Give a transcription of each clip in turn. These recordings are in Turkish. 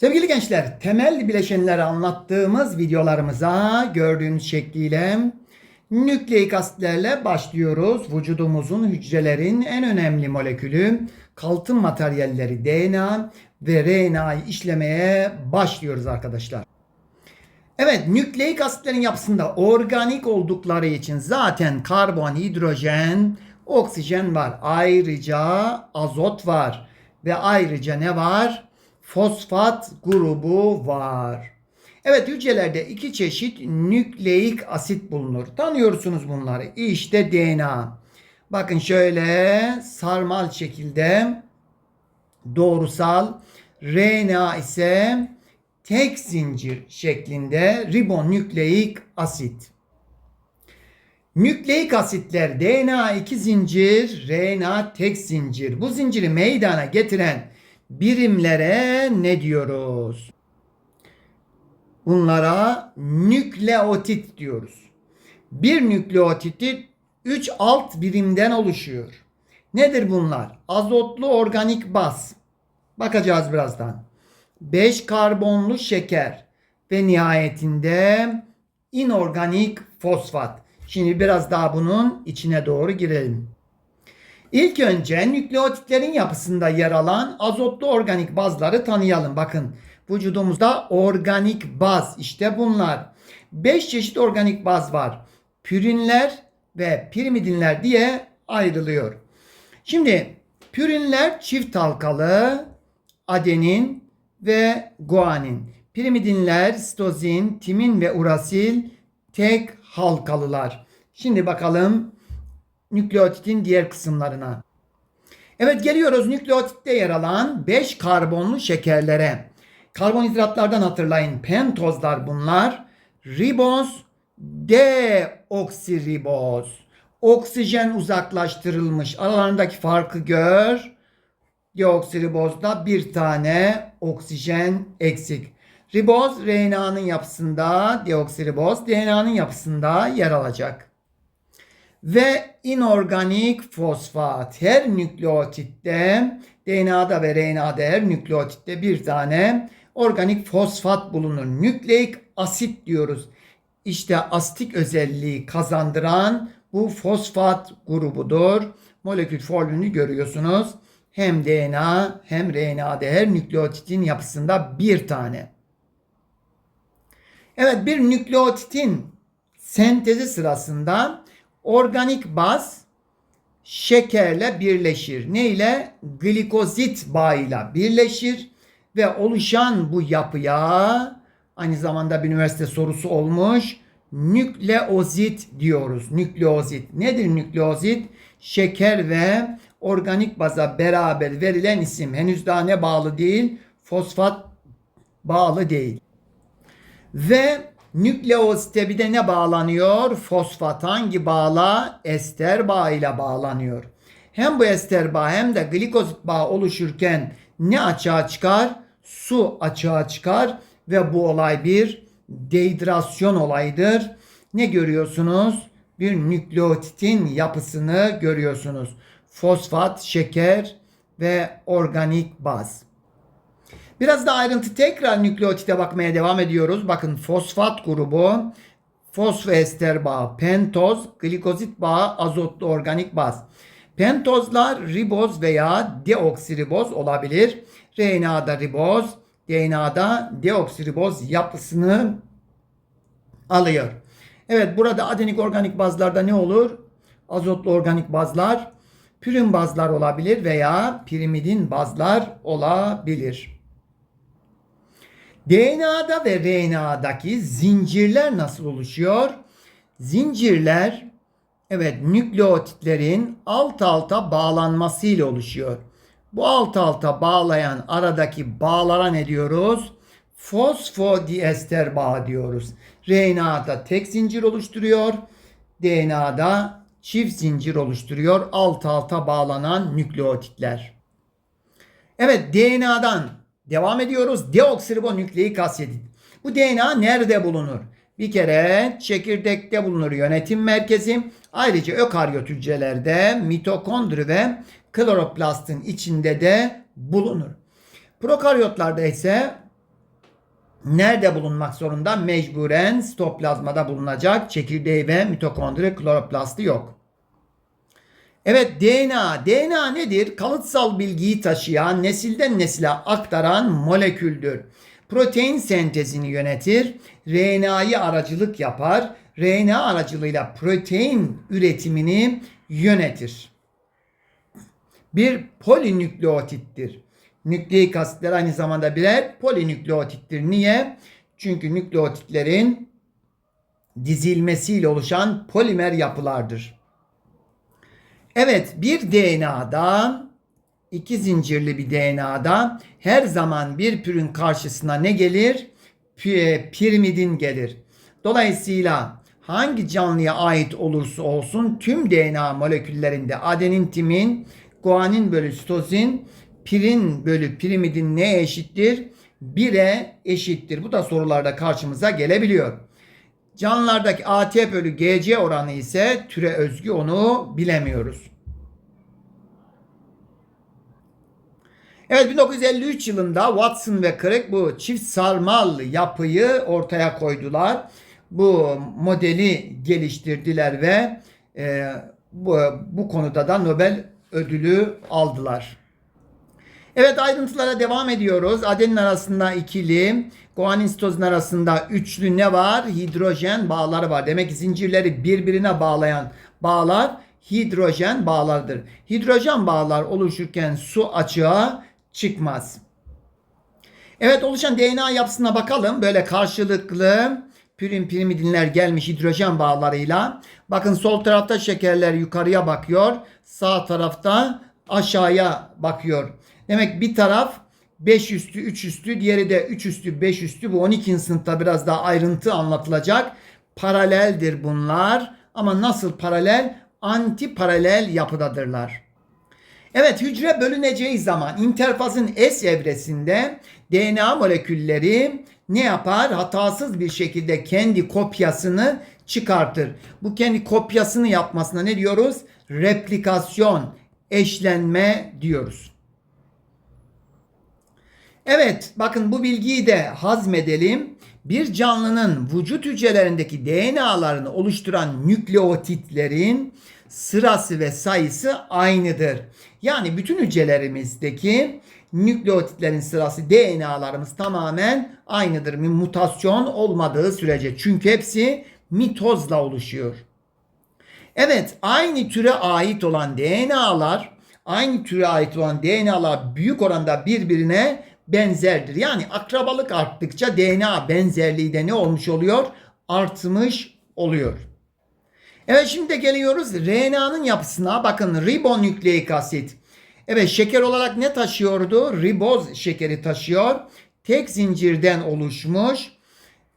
Sevgili gençler, temel bileşenleri anlattığımız videolarımıza gördüğünüz şekliyle nükleik asitlerle başlıyoruz. Vücudumuzun hücrelerin en önemli molekülü kalıtım materyalleri DNA ve RNA'yı işlemeye başlıyoruz arkadaşlar. Evet, nükleik asitlerin yapısında organik oldukları için zaten karbon, hidrojen, oksijen var. Ayrıca azot var. Ve ayrıca ne var? Fosfat grubu var. Evet hücrelerde iki çeşit nükleik asit bulunur. Tanıyorsunuz bunları. İşte DNA. Bakın şöyle sarmal şekilde doğrusal RNA ise tek zincir şeklinde ribonükleik asit. Nükleik asitler DNA iki zincir, RNA tek zincir. Bu zinciri meydana getiren birimlere ne diyoruz? Bunlara nükleotit diyoruz. Bir nükleotiti 3 alt birimden oluşuyor. Nedir bunlar? Azotlu organik baz. Bakacağız birazdan. 5 karbonlu şeker ve nihayetinde inorganik fosfat. Şimdi biraz daha bunun içine doğru girelim. İlk önce nükleotitlerin yapısında yer alan azotlu organik bazları tanıyalım. Bakın vücudumuzda organik baz işte bunlar. 5 çeşit organik baz var. Pürinler ve pirimidinler diye ayrılıyor. Şimdi pürinler çift halkalı adenin ve guanin. Pirimidinler sitozin, timin ve urasil tek halkalılar. Şimdi bakalım nükleotitin diğer kısımlarına. Evet geliyoruz nükleotitte yer alan 5 karbonlu şekerlere. Karbonhidratlardan hatırlayın pentozlar bunlar. Riboz, deoksiriboz. Oksijen uzaklaştırılmış. Aralarındaki farkı gör. Deoksiribozda bir tane oksijen eksik. Riboz RNA'nın yapısında, deoksiriboz DNA'nın yapısında yer alacak. Ve inorganik fosfat her nükleotitte DNA'da ve RNA'da her nükleotitte bir tane organik fosfat bulunur. Nükleik asit diyoruz. İşte astik özelliği kazandıran bu fosfat grubudur. Molekül formülünü görüyorsunuz. Hem DNA hem RNA'da her nükleotitin yapısında bir tane. Evet bir nükleotitin sentezi sırasında organik baz şekerle birleşir. Ne ile? Glikozit bağıyla birleşir ve oluşan bu yapıya aynı zamanda bir üniversite sorusu olmuş. Nükleozit diyoruz. Nükleozit. Nedir nükleozit? Şeker ve organik baza beraber verilen isim. Henüz daha ne bağlı değil? Fosfat bağlı değil. Ve nükleozite bir de ne bağlanıyor? Fosfat hangi bağla? Ester bağı ile bağlanıyor. Hem bu ester bağı hem de glikozit bağı oluşurken ne açığa çıkar? Su açığa çıkar ve bu olay bir dehidrasyon olayıdır. Ne görüyorsunuz? Bir nükleotitin yapısını görüyorsunuz. Fosfat, şeker ve organik baz. Biraz da ayrıntı tekrar nükleotite bakmaya devam ediyoruz. Bakın fosfat grubu, fosfoester bağı, pentoz, glikozit bağı, azotlu organik baz. Pentozlar riboz veya deoksiriboz olabilir. RNA'da riboz, DNA'da deoksiriboz yapısını alıyor. Evet burada adenik organik bazlarda ne olur? Azotlu organik bazlar, pürin bazlar olabilir veya pirimidin bazlar olabilir. DNA'da ve RNA'daki zincirler nasıl oluşuyor? Zincirler evet nükleotitlerin alt alta bağlanmasıyla oluşuyor. Bu alt alta bağlayan aradaki bağlara ne diyoruz? Fosfodiester bağı diyoruz. RNA'da tek zincir oluşturuyor. DNA'da çift zincir oluşturuyor. Alt alta bağlanan nükleotitler. Evet DNA'dan devam ediyoruz. Deoksiribonükleik asit. Bu DNA nerede bulunur? Bir kere çekirdekte bulunur yönetim merkezi. Ayrıca ökaryot hücrelerde mitokondri ve kloroplastın içinde de bulunur. Prokaryotlarda ise nerede bulunmak zorunda? Mecburen stoplazmada bulunacak. Çekirdeği ve mitokondri kloroplasti yok. Evet DNA. DNA nedir? Kalıtsal bilgiyi taşıyan, nesilden nesile aktaran moleküldür. Protein sentezini yönetir, RNA'yı aracılık yapar, RNA aracılığıyla protein üretimini yönetir. Bir polinükleotittir. Nükleik asitler aynı zamanda birer polinükleotittir. Niye? Çünkü nükleotitlerin dizilmesiyle oluşan polimer yapılardır. Evet bir DNA'da iki zincirli bir DNA'da her zaman bir pürün karşısına ne gelir? Pi- Pirimidin gelir. Dolayısıyla hangi canlıya ait olursa olsun tüm DNA moleküllerinde adenin, timin, guanin bölü sitozin, pirin bölü pirimidin ne eşittir? 1'e eşittir. Bu da sorularda karşımıza gelebiliyor. Canlılardaki AT bölü GC oranı ise türe özgü onu bilemiyoruz. Evet 1953 yılında Watson ve Crick bu çift sarmal yapıyı ortaya koydular. Bu modeli geliştirdiler ve e, bu, bu konuda da Nobel ödülü aldılar. Evet ayrıntılara devam ediyoruz. Adenin arasında ikili, guanin sitozin arasında üçlü ne var? Hidrojen bağları var. Demek ki zincirleri birbirine bağlayan bağlar hidrojen bağlardır. Hidrojen bağlar oluşurken su açığa çıkmaz. Evet oluşan DNA yapısına bakalım. Böyle karşılıklı pürin pirimidinler gelmiş hidrojen bağlarıyla. Bakın sol tarafta şekerler yukarıya bakıyor. Sağ tarafta aşağıya bakıyor. Demek bir taraf 5 üstü 3 üstü diğeri de 3 üstü 5 üstü bu 12. sınıfta biraz daha ayrıntı anlatılacak. Paraleldir bunlar ama nasıl paralel? Anti paralel yapıdadırlar. Evet hücre bölüneceği zaman interfazın S evresinde DNA molekülleri ne yapar? Hatasız bir şekilde kendi kopyasını çıkartır. Bu kendi kopyasını yapmasına ne diyoruz? Replikasyon, eşlenme diyoruz. Evet bakın bu bilgiyi de hazmedelim. Bir canlının vücut hücrelerindeki DNA'larını oluşturan nükleotitlerin sırası ve sayısı aynıdır. Yani bütün hücrelerimizdeki nükleotitlerin sırası DNA'larımız tamamen aynıdır. Mutasyon olmadığı sürece. Çünkü hepsi mitozla oluşuyor. Evet aynı türe ait olan DNA'lar aynı türe ait olan DNA'lar büyük oranda birbirine benzerdir. Yani akrabalık arttıkça DNA benzerliği de ne olmuş oluyor? Artmış oluyor. Evet şimdi de geliyoruz RNA'nın yapısına. Bakın ribonükleik asit. Evet şeker olarak ne taşıyordu? Riboz şekeri taşıyor. Tek zincirden oluşmuş.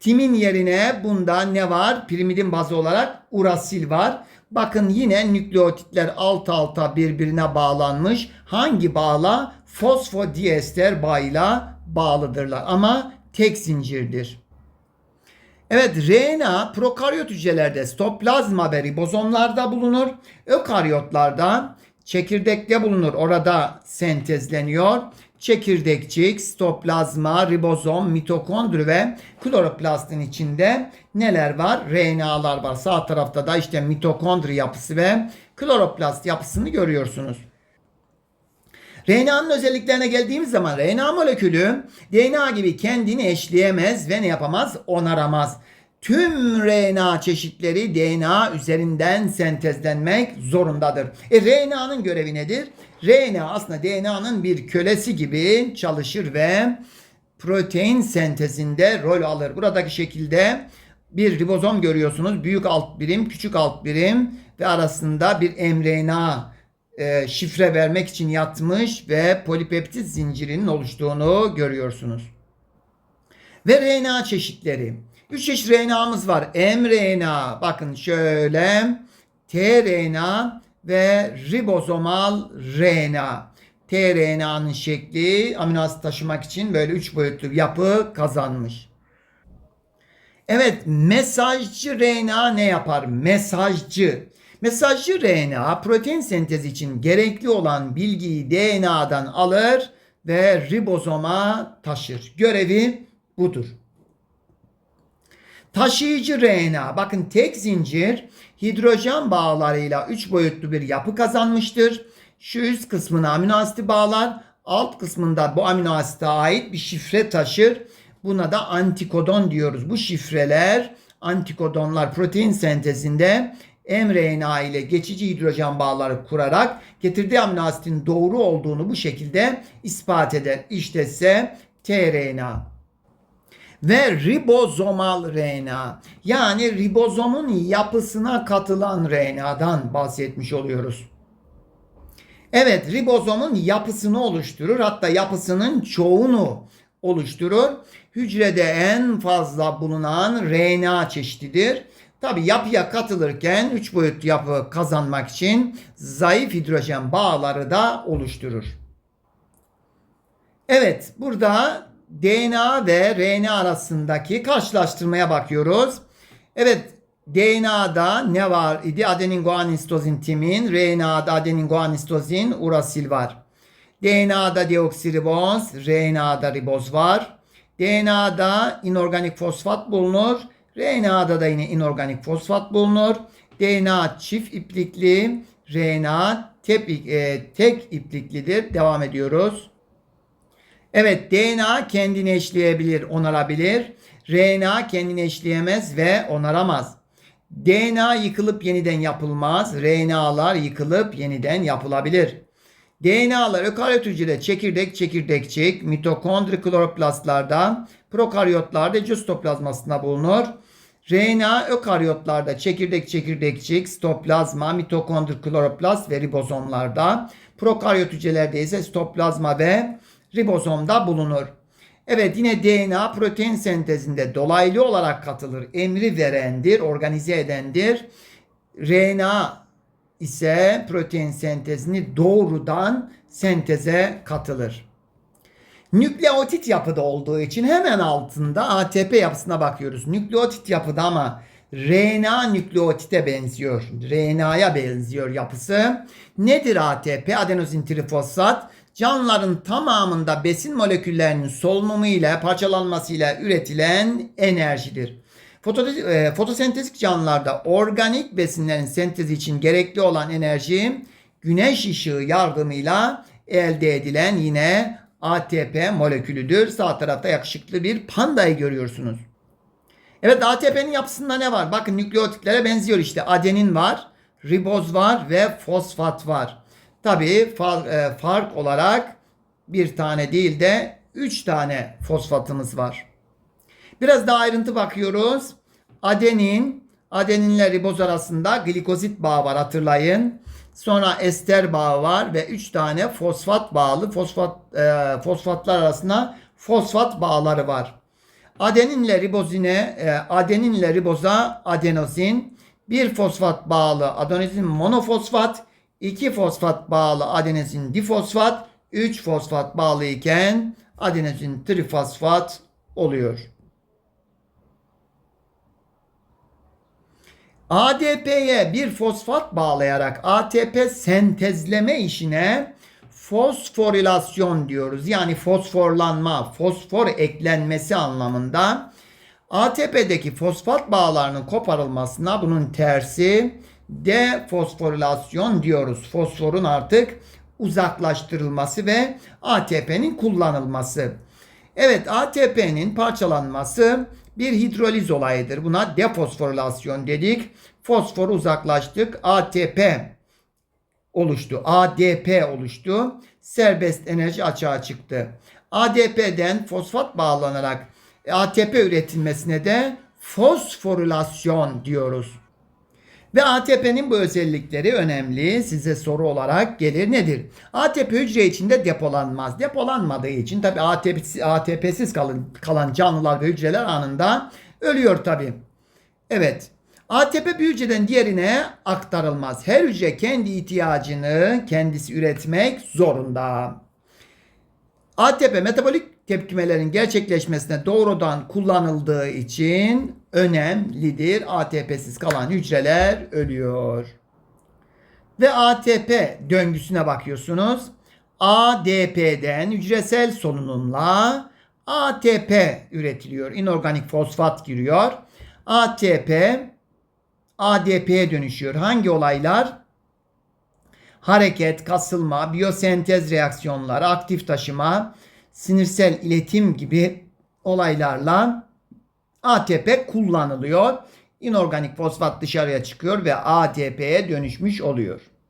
Timin yerine bunda ne var? Pirimidin bazı olarak urasil var. Bakın yine nükleotitler alt alta birbirine bağlanmış. Hangi bağla? Fosfodiester bağıyla bağlıdırlar ama tek zincirdir. Evet RNA prokaryot hücrelerde stoplazma ve ribozomlarda bulunur. Ökaryotlarda çekirdekte bulunur. Orada sentezleniyor. Çekirdekçik, stoplazma, ribozom, mitokondri ve kloroplastin içinde neler var? RNA'lar var. Sağ tarafta da işte mitokondri yapısı ve kloroplast yapısını görüyorsunuz. RNA'nın özelliklerine geldiğimiz zaman RNA molekülü DNA gibi kendini eşleyemez ve ne yapamaz? Onaramaz. Tüm RNA çeşitleri DNA üzerinden sentezlenmek zorundadır. E, RNA'nın görevi nedir? RNA aslında DNA'nın bir kölesi gibi çalışır ve protein sentezinde rol alır. Buradaki şekilde bir ribozom görüyorsunuz. Büyük alt birim, küçük alt birim ve arasında bir mRNA e, şifre vermek için yatmış ve polipeptit zincirinin oluştuğunu görüyorsunuz. Ve RNA çeşitleri. 3 çeşit RNA'mız var. mRNA bakın şöyle tRNA ve ribozomal RNA. tRNA'nın şekli amino asit taşımak için böyle 3 boyutlu yapı kazanmış. Evet mesajcı RNA ne yapar? Mesajcı. Mesajcı RNA protein sentezi için gerekli olan bilgiyi DNA'dan alır ve ribozoma taşır. Görevi budur. Taşıyıcı RNA. Bakın tek zincir hidrojen bağlarıyla 3 boyutlu bir yapı kazanmıştır. Şu üst kısmına amino asiti bağlar. Alt kısmında bu amino asite ait bir şifre taşır. Buna da antikodon diyoruz. Bu şifreler antikodonlar protein sentezinde mRNA ile geçici hidrojen bağları kurarak getirdiği amino asitin doğru olduğunu bu şekilde ispat eder. İşte ise tRNA ve ribozomal RNA yani ribozomun yapısına katılan RNA'dan bahsetmiş oluyoruz. Evet ribozomun yapısını oluşturur hatta yapısının çoğunu oluşturur. Hücrede en fazla bulunan RNA çeşididir. Tabi yapıya katılırken 3 boyutlu yapı kazanmak için zayıf hidrojen bağları da oluşturur. Evet burada DNA ve RNA arasındaki karşılaştırmaya bakıyoruz. Evet DNA'da ne var idi? Adenin guanin sitozin timin, RNA'da adenin guanin sitozin urasil var. DNA'da deoksiriboz, RNA'da riboz var. DNA'da inorganik fosfat bulunur. RNA'da da yine inorganik fosfat bulunur. DNA çift iplikli, RNA tek, e, tek ipliklidir. Devam ediyoruz. Evet DNA kendini eşleyebilir, onarabilir. RNA kendini eşleyemez ve onaramaz. DNA yıkılıp yeniden yapılmaz. RNA'lar yıkılıp yeniden yapılabilir. DNA'lar ökaryot hücrede çekirdek çekirdekçik, mitokondri kloroplastlarda, prokaryotlarda citoplazmasında bulunur. RNA ökaryotlarda çekirdek çekirdekçik, sitoplazma, mitokondri kloroplast ve ribozomlarda, prokaryot hücrelerde ise sitoplazma ve ribozomda bulunur. Evet yine DNA protein sentezinde dolaylı olarak katılır. Emri verendir, organize edendir. RNA ise protein sentezini doğrudan senteze katılır. Nükleotit yapıda olduğu için hemen altında ATP yapısına bakıyoruz. Nükleotit yapıda ama RNA nükleotite benziyor. RNA'ya benziyor yapısı. Nedir ATP? Adenozin trifosfat. Canlıların tamamında besin moleküllerinin solunumu ile parçalanmasıyla üretilen enerjidir. E, fotosentezik canlılarda organik besinlerin sentezi için gerekli olan enerji güneş ışığı yardımıyla elde edilen yine ATP molekülüdür. Sağ tarafta yakışıklı bir pandayı görüyorsunuz. Evet ATP'nin yapısında ne var? Bakın nükleotitlere benziyor işte. Adenin var, riboz var ve fosfat var. Tabii e, fark olarak bir tane değil de üç tane fosfatımız var. Biraz daha ayrıntı bakıyoruz. Adenin, adeninle riboz arasında glikozit bağı var hatırlayın. Sonra ester bağı var ve 3 tane fosfat bağlı fosfat e, fosfatlar arasında fosfat bağları var. Adeninle ribozine, e, adeninle riboza adenozin, bir fosfat bağlı adenozin monofosfat, iki fosfat bağlı adenozin difosfat, 3 fosfat bağlı iken adenozin trifosfat oluyor. ADP'ye bir fosfat bağlayarak ATP sentezleme işine fosforilasyon diyoruz. Yani fosforlanma, fosfor eklenmesi anlamında. ATP'deki fosfat bağlarının koparılmasına bunun tersi defosforilasyon diyoruz. Fosforun artık uzaklaştırılması ve ATP'nin kullanılması. Evet ATP'nin parçalanması bir hidroliz olayıdır. Buna defosforilasyon dedik. Fosfor uzaklaştık. ATP oluştu. ADP oluştu. Serbest enerji açığa çıktı. ADP'den fosfat bağlanarak ATP üretilmesine de fosforilasyon diyoruz. Ve ATP'nin bu özellikleri önemli. Size soru olarak gelir nedir? ATP hücre içinde depolanmaz. Depolanmadığı için tabi ATP, ATP'siz kalan, kalan canlılar ve hücreler anında ölüyor tabi. Evet. ATP bir hücreden diğerine aktarılmaz. Her hücre kendi ihtiyacını kendisi üretmek zorunda. ATP metabolik tepkimelerin gerçekleşmesine doğrudan kullanıldığı için önemlidir. ATP'siz kalan hücreler ölüyor. Ve ATP döngüsüne bakıyorsunuz. ADP'den hücresel solunumla ATP üretiliyor. İnorganik fosfat giriyor. ATP ADP'ye dönüşüyor. Hangi olaylar? Hareket, kasılma, biyosentez reaksiyonları, aktif taşıma, sinirsel iletim gibi olaylarla ATP kullanılıyor. İnorganik fosfat dışarıya çıkıyor ve ATP'ye dönüşmüş oluyor.